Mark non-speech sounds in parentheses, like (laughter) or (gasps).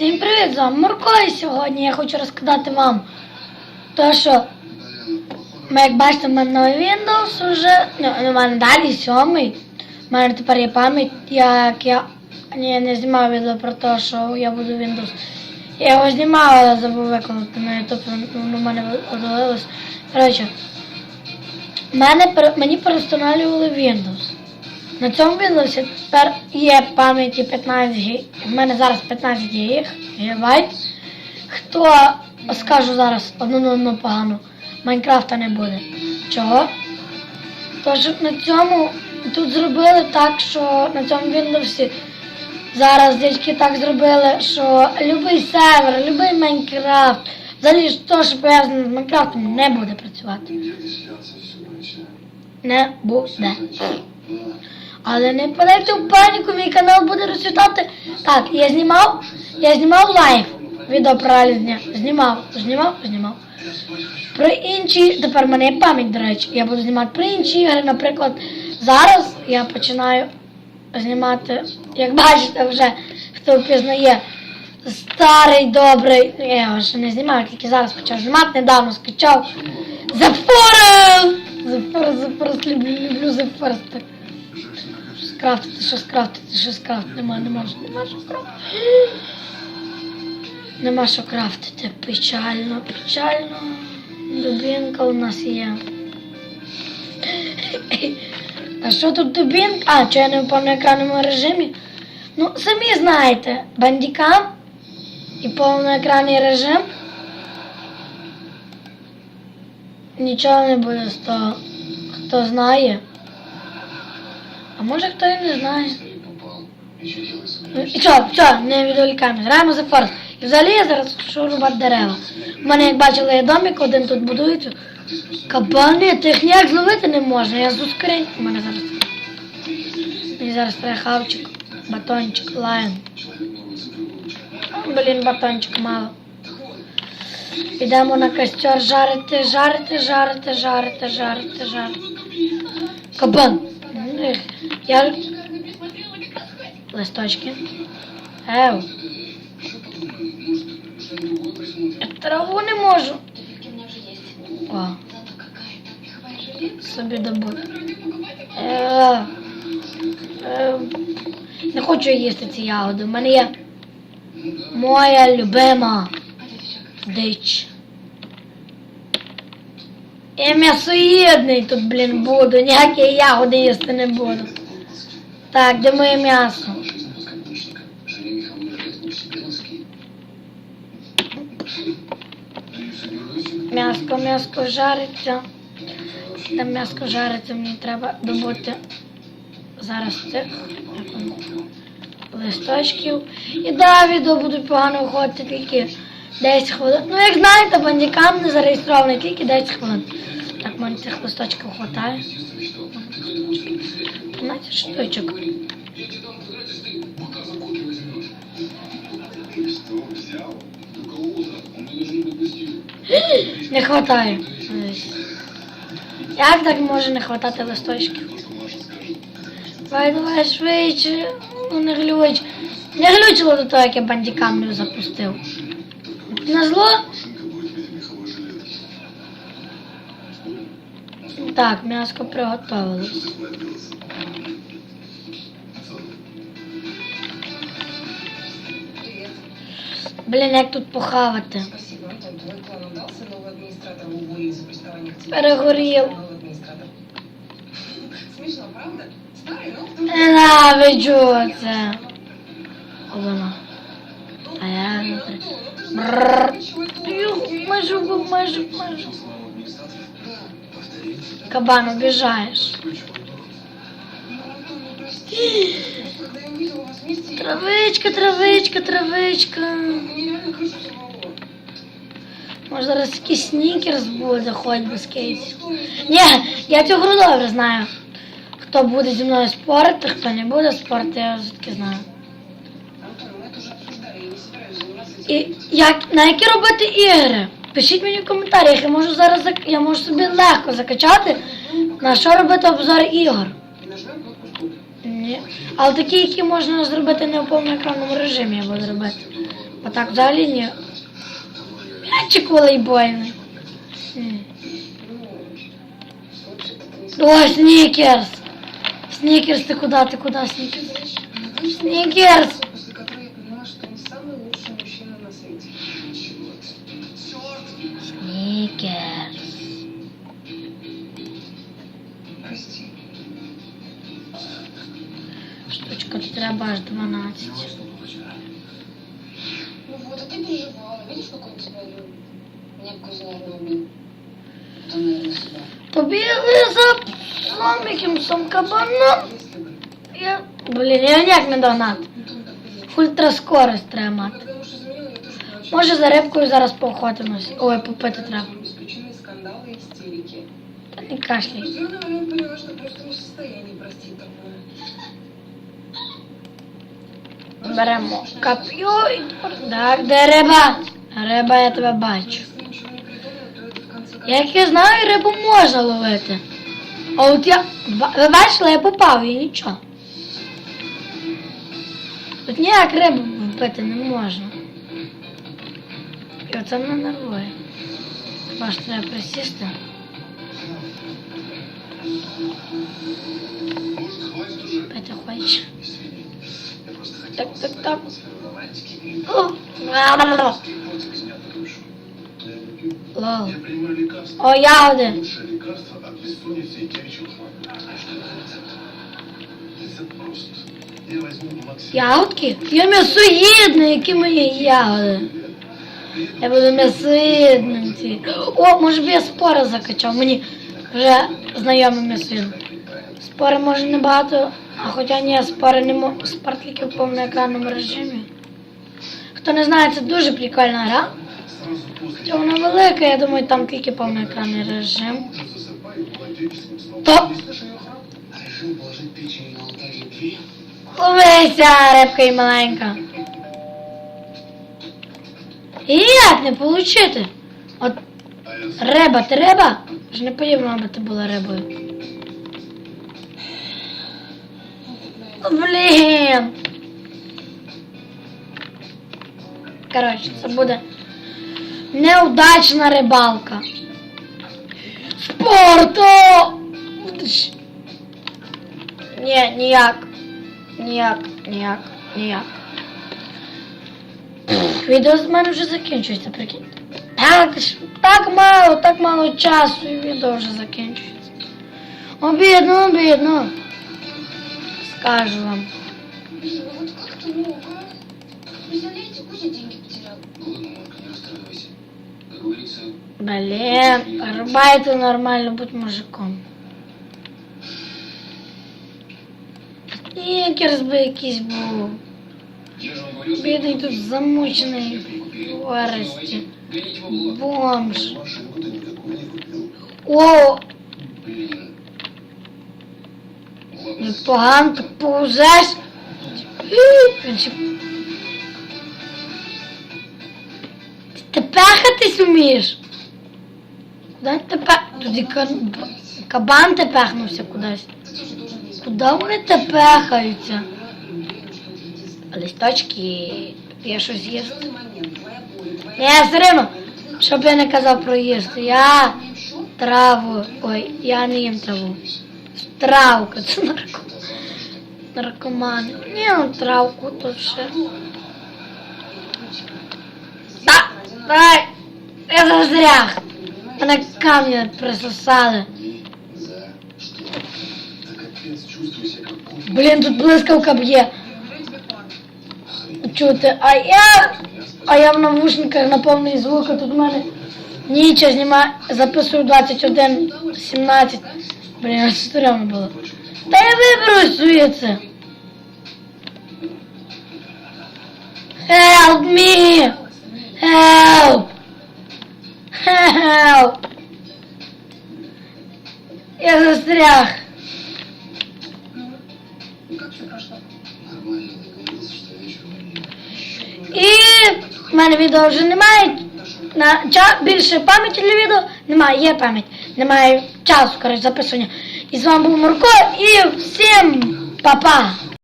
Всім привіт, з вами Мурко, і сьогодні я хочу розказати вам те, що ми, як бачите, в мене новий Windows вже, ну, у мене далі сьомий. У мене тепер є пам'ять, як я ні, я не знімав відео про те, що я буду Windows. Я його знімав, але забув виконати на YouTube, воно в мене видалилось. Коротше, мене, мені перестановлювали Windows. На цьому Windows тепер є пам'яті 15 гі... В мене зараз 15 гіг, гігабайт. Хто скажу зараз одну новину погану, Майнкрафта не буде. Чого? Тож на цьому тут зробили так, що на цьому Windows зараз дядьки так зробили, що любий сервер, любий Майнкрафт, взагалі то, що пов'язане з Майнкрафтом, не буде працювати. Не буде. Але не впадайте в паніку, мій канал буде розцвітати. Так, я знімав, я знімав лайв відео про реальність. Знімав, знімав, знімав. Про інші, тепер мене є пам'ять, до речі. Я буду знімати про інші ігри. Наприклад, зараз я починаю знімати, як бачите, вже хто впізнає, старий добрий. Я його ще не знімаю, тільки зараз почав знімати, недавно скачав. Forest, The Forest, люблю, люблю Forest. так. Щось крафтити, щось крафтити, щось крафтити. Нема, нема, що- нема що крафтити. Нема що крафтити. Печально, печально. Дубінка у нас є. А що тут дубінка? А, що я не в повноекранному режимі? Ну, самі знаєте, бандікам і повноекранний режим. Нічого не буде з того. Хто знає. А може хто і не знає. Ну, І що, що, не відволікаємось, граємо за форс. І взагалі я зараз пішов рубати дерева. У мене, як бачили, є домик, один тут будується. Кабани, тих ніяк зловити не можна. Я зускринь. У мене зараз. Мені зараз треба хавчик, батончик, лайм. Блін, батончик мало. Підемо на костер жарити, жарити, жарити, жарити, жарити, жарити. Кабан. Ех, Я... Листочки. Ев. Я траву не можу. О. Собі добуду. Е, е, не хочу їсти ці ягоди. У мене є моя любима дич. Я м'ясоїдний тут, блін, буду. Ніякі ягоди їсти не буду. Так, де моє м'ясо? М'яско, м'яско жариться. Там м'яско жариться, мені треба добути зараз цих листочків. І да, відео будуть погано виходити тільки 10 хвилин. Ну, як знаєте, бандікам не зареєстрований тільки 10 хвилин. Так, в мене цих листочків вистачає. 15 штучок. (gasps) Не хватає. Як так може не хватати листочків? Давай, давай швидше. Ну, не глюч. Не глючило до того, як я бандікамлю запустив. На зло. Так, м'яско приготовилось. Блін, як тут похавати? Спасибо, Антон. Твой план удался. Новый администратор в УБИ за приставание к тебе. Перегорів. Новый администратор. Смешно, правда? Старый, но кто Ненавиджу це. Обана. А я не знаю. Бррр. Юх, Майже вбив, майже. Кабан, я Травичка, травичка, травичка. Може зараз якийсь снікерс буде, хоч без кейсів. Ні, я цю гру добре знаю. Хто буде зі мною спорити, хто не буде спорити, я звідки знаю. І як, на які робити ігри? Пишіть мені в коментарях, я можу зараз я можу собі легко закачати, на що робити обзор ігор. Ні. Але такі, які можна зробити не в повноекранному режимі, я буду робити. А так взагалі ні. М'ячик волейбольний. О, Снікерс! Снікерс, ти куди, ти куди, Снікерс? Знаешь, мужчина на свете. Снікерс. Прости. Штучка тут треба аж 12. Ну вот, а ты переживала. Видишь, как он тебя любит? Меня коза любит. Это, наверное, себя. Побігли за псом якимсь кабаном. Если бы. Я... Блін, я ніяк не догнати. Ну, то он так приехал. Ультраскорость треба мати. Може за рибкою зараз поохотимось. Ой, попити треба. Без причины скандалы и истерики. Та не кашляй. В определенный момент поняла, что просто не в состоянии простить такое. Беремо коп'ю і... Так, де риба? Риба, я тебе бачу. Если ничего не придумаю, то это в конце концов... Як я знаю, рибу можна ловити. А от я. ба- Ви бачили, я попав і нічого. Тут ніяк рибу вбити не можна. І оце мене нервує. Бач, треба присісти. Пити хочеш. Так, так, так. О. Лол. О. Я максимум... Ягодки? Я м'ясоїдний, які мої ягоди. Я буду м'ясоїдним. ці. О, може б я спори закачав. Мені вже знайомий м'ясоїд. Спори може небагато, а хоча ні, спори не мо... спор тільки в повноекранному режимі. Хто не знає, це дуже прикольна гра. Хоча вона велика, я думаю, там тільки повноекранний режим. То ловися, рибка і маленька. І як не получити? От А я риба, ти риба? Ж не потрібно, аби ти була рибою. Блін. Коротше, це буде неудачна рибалка. Спорту! Ні, ніяк. Ніяк, ніяк, ніяк. Відео з мене вже закінчується, прикинь. Так, ж- так мало, так мало часу і відео вже закінчується. Обідно, обідно. Скажу вам. Блин, ну вот как ты мог, а? Представляете, Кузя деньги потерял. Ладно, Марка, не расстраивайся. Как говорится, Блін, рубайте нормально, будь мужиком. Снікерс би якийсь був. Бідний тут замучений в Оресті. гоните в углу. Бомж. О, непогано так повзеш. Ти пехатись вмієш? Куди ти пе... Туди кабан ти пехнувся кудись. Куди вони те пехаються? Листочки, я щось момент. Твоя. Я все щоб я не казав про їсти. Я траву. Ой, я не їм траву. Травка, це нарко... наркоман. Ні, ну травку то ще. Та, дай! Я застряг. Мене камні присосали. Ни за что. Да капец, чувствую себя как кофе. Блін, тут блискавка б'є. Чути, а я. А я в навушниках на повний звук, а тут в мене ніч я знімаю, записую 21, 17. Блін, це стрьомно було. Та я виберусь звідси. Help me! Help! Help! Я застряг. І в мене відео вже немає. На ча- більше пам'яті для відео немає, є пам'ять. Немає часу, коротше, записування. І з вами був Мурко і всім па-па!